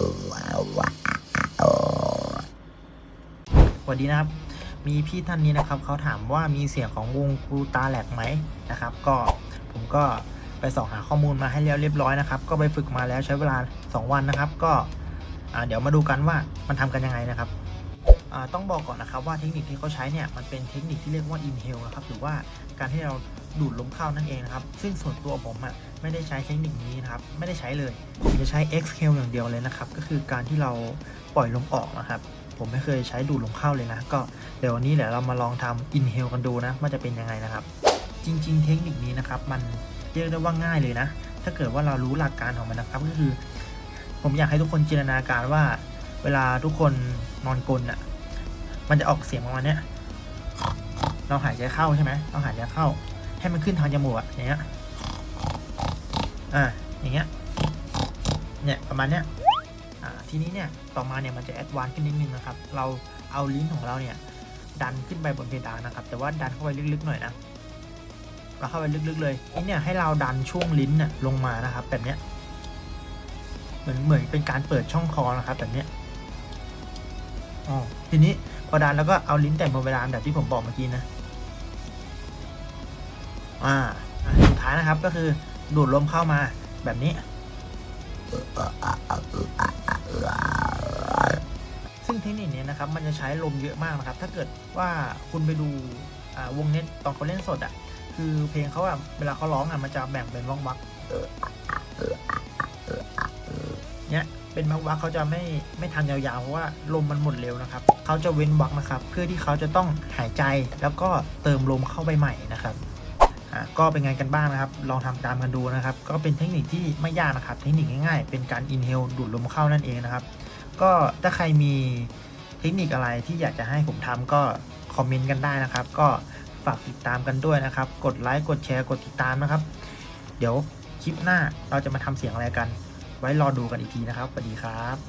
สวัสดีนะครับ มีพี่ท่านนี้นะครับเขาถามว่ามีเสียงของวงกูตาแหลกไหมนะครับ ก็ผมก็ไปสอบหาข้อมูลมาให้แล้วเรียบร้อยนะครับ ก็ไปฝึกมาแล้วใช้เวลา 2 วันนะครับ ก็เดี๋ยวมาดูกันว่ามันทำกันยังไงนะครับต้องบอกก่อนนะครับว่าเทคนิคที่เขาใช้เนี่ยมันเป็นเทคนิคที่เรียกว่า inhale นะครับหรือว่า การที่เราดูดลมเข้านั่นเองนะครับ ซึ่งส่วนตัวผมอะไม่ได้ใช้เทคนิคนี้นะครับ ไม่ได้ใช้เลย ผมจะใช้ exhale อย่างเดียวเลยนะครับ ก็คือการที่เราปล่อยลมออกนะครับ ผมไม่เคยใช้ดูดลมเข้าเลยนะ ก็เดี๋ยววันนี้เดี๋ยวเรามาลองทำ inhale กันดูนะว่าจะเป็นยังไงนะครับ จริง ๆ เทคนิคนี้นะครับ มันเรียกได้ว่าง่ายเลยนะ ถ้าเกิดว่าเรารู้หลักการของมันนะครับ ก็คือ ผมอยากให้ทุกคนจินตนาการว่า เวลาทุกคนนอนกลนอะ มันจะออกเสียงประมาณเนี้ย เราหายใจเข้าใช่ไหมเราหายใจเข้า ให้มันขึ้นทางจมูกอะอย่างเงี้ยอ่าอย่างเงี้ยเนี่ยประมาณเนี้ยอ่าทีนี้เนี่ยต่อมาเนี่ยมันจะแอดวานซ์ขึ้นนิดนึงนะครับ เราเอาลิ้นของเราเนี่ยดันขึ้นไปบนเพดานนะครับ แต่ว่าดันเข้าไปลึกๆหน่อยนะเราเข้าไปลึกๆเลยนี่เนี่ยให้เราดันช่วงลิ้นน่ะลงมานะครับ แบบเนี้ยเหมือนเหมือนเป็นการเปิดช่องคอนะครับ แบบเนี้ยอ๋อทีนี้พอดันแล้วก็เอาลิ้นแตะบนเพดานแบบที่ผมบอกเมื่อกี้นะ อ่าสุดท้ายนะครับก็คือดูดลมเข้ามาแบบนี้ ซึ่งเทคนิคนี้นะครับมันจะใช้ลมเยอะมากนะครับ ถ้าเกิดว่าคุณไปดูวงเน็ตตอนเขาเล่นสดอะ่ะ คือเพลงเขาอะเวลาเขาร้องอะมันจะแบ่งเป็นวักวักเนี่ยเป็นวักวักเขาจะไม่ไม่ทันยาวๆเพราะว่าลมมันหมดเร็วนะครับเขาจะเว้นวักนะครับ เพื่อที่เขาจะต้องหายใจแล้วก็เติมลมเข้าไปใหม่นะครับ ก็เป็นไงกันบ้างนะครับ ลองทำตามกันดูนะครับ ก็เป็นเทคนิคที่ไม่ยากนะครับ เทคนิคง่ายๆ เป็นการอินเฮลดูดลมเข้านั่นเองนะครับ ก็ถ้าใครมีเทคนิคอะไรที่อยากจะให้ผมทำก็คอมเมนต์กันได้นะครับ ก็ฝากติดตามกันด้วยนะครับ กดไลค์ กดแชร์ กดติดตามนะครับ เดี๋ยวคลิปหน้าเราจะมาทำเสียงอะไรกัน ไว้รอดูกันอีกทีนะครับสวัสดีครับ